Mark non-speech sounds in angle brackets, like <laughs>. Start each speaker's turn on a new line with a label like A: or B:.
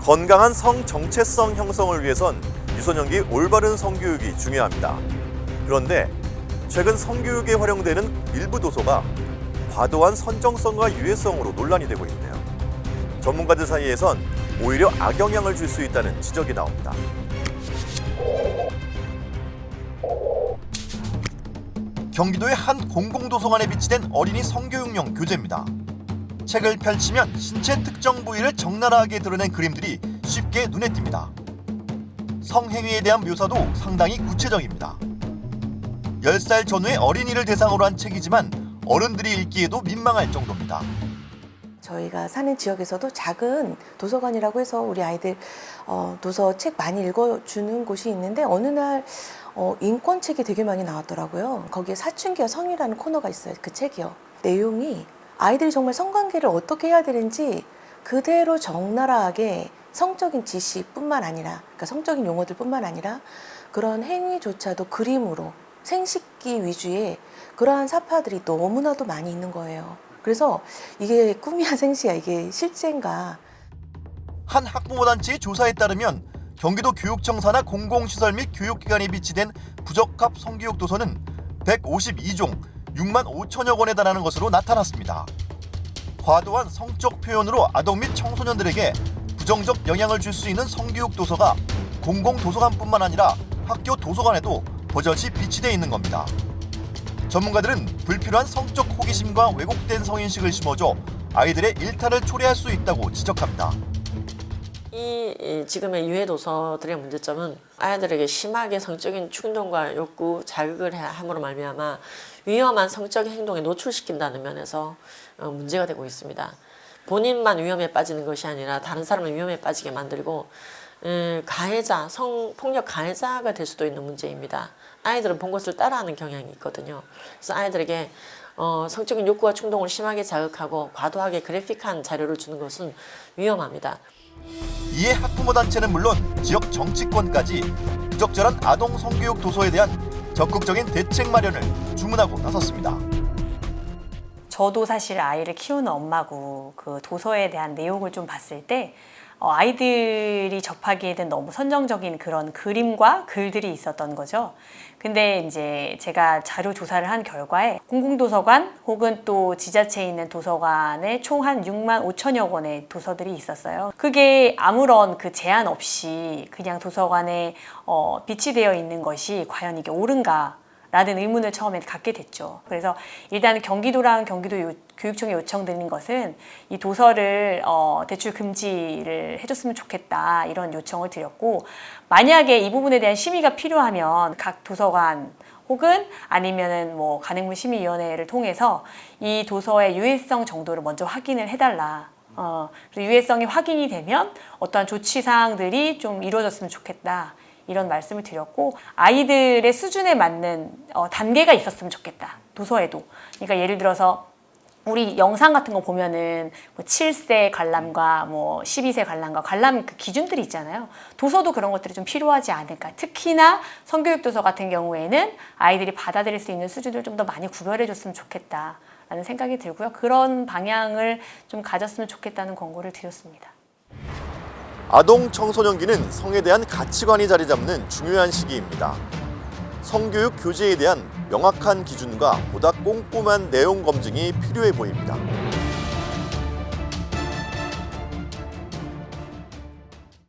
A: 건강한 성 정체성 형성을 위해선 유소년기 올바른 성교육이 중요합니다. 그런데 최근 성교육에 활용되는 일부 도서가 과도한 선정성과 유해성으로 논란이 되고 있네요. 전문가들 사이에선 오히려 악영향을 줄 수 있다는 지적이 나옵니다. 경기도의 한 공공도서관에 비치된 어린이 성교육용 교재입니다. 책을 펼치면 신체 특정 부위를 적나라하게 드러낸 그림들이 쉽게 눈에 띕니다. 성행위에 대한 묘사도 상당히 구체적입니다. 10살 전후의 어린이를 대상으로 한 책이지만 어른들이 읽기에도 민망할 정도입니다.
B: 저희가 사는 지역에서도 작은 도서관이라고 해서 우리 아이들 어, 도서 책 많이 읽어주는 곳이 있는데 어느 날 어, 인권 책이 되게 많이 나왔더라고요. 거기에 사춘기와 성이라는 코너가 있어요. 그 책이요. 내용이 아이들이 정말 성관계를 어떻게 해야 되는지 그대로 적나라하게 성적인 지시뿐만 아니라 그러니까 성적인 용어들뿐만 아니라 그런 행위조차도 그림으로 생식기 위주의 그러한 사파들이 너무나도 많이 있는 거예요. 그래서 이게 꿈이야 <laughs> 생시야 이게 실제인가
A: 한 학부모 단체의 조사에 따르면 경기도 교육청 산하 공공시설 및 교육기관에 비치된 부적합 성교육 도서는 152종 6만 5천여 권에 달하는 것으로 나타났습니다. 과도한 성적 표현으로 아동 및 청소년들에게 부정적 영향을 줄 수 있는 성교육 도서가 공공 도서관뿐만 아니라 학교 도서관에도 버젓이 비치돼 있는 겁니다. 전문가들은 불필요한 성적 호기심과 왜곡된 성인식을 심어줘 아이들의 일탈을 초래할 수 있다고 지적합니다.
C: 이, 이 지금의 유해 도서들의 문제점은 아이들에게 심하게 성적인 충동과 욕구, 자극을 해- 함으로 말미암아 위험한 성적인 행동에 노출시킨다는 면에서 어, 문제가 되고 있습니다. 본인만 위험에 빠지는 것이 아니라 다른 사람을 위험에 빠지게 만들고 음, 가해자, 성폭력 가해자가 될 수도 있는 문제입니다. 아이들은 본 것을 따라하는 경향이 있거든요. 그래서 아이들에게 어, 성적인 욕구와 충동을 심하게 자극하고 과도하게 그래픽한 자료를 주는 것은 위험합니다.
A: 이에 학부모 단체는 물론 지역 정치권까지 부적절한 아동 성교육 도서에 대한 적극적인 대책 마련을 주문하고 나섰습니다.
D: 저도 사실 아이를 키우는 엄마고 그 도서에 대한 내용을 좀 봤을 때 어, 아이들이 접하기에는 너무 선정적인 그런 그림과 글들이 있었던 거죠. 근데 이제 제가 자료 조사를 한 결과에 공공도서관 혹은 또 지자체에 있는 도서관에 총 한 6만 5천여 권의 도서들이 있었어요. 그게 아무런 그 제한 없이 그냥 도서관에 어, 비치되어 있는 것이 과연 이게 옳은가 라는 의문을 처음에 갖게 됐죠. 그래서 일단 경기도랑 경기도 요- 교육청에 요청드린 것은 이 도서를 어, 대출 금지를 해줬으면 좋겠다 이런 요청을 드렸고 만약에 이 부분에 대한 심의가 필요하면 각 도서관 혹은 아니면은 뭐 가능물 심의위원회를 통해서 이 도서의 유해성 정도를 먼저 확인을 해달라. 어, 그래서 유해성이 확인이 되면 어떠한 조치 사항들이 좀 이루어졌으면 좋겠다. 이런 말씀을 드렸고 아이들의 수준에 맞는 어, 단계가 있었으면 좋겠다 도서에도 그러니까 예를 들어서 우리 영상 같은 거 보면은 뭐 7세 관람과 뭐 12세 관람과 관람 그 기준들이 있잖아요. 도서도 그런 것들이 좀 필요하지 않을까. 특히나 성교육 도서 같은 경우에는 아이들이 받아들일 수 있는 수준을 좀 더 많이 구별해 줬으면 좋겠다라는 생각이 들고요. 그런 방향을 좀 가졌으면 좋겠다는 권고를 드렸습니다.
A: 아동 청소년기는 성에 대한 가치관이 자리 잡는 중요한 시기입니다. 성교육 교재에 대한 명확한 기준과 보다 꼼꼼한 내용 검증이 필요해 보입니다.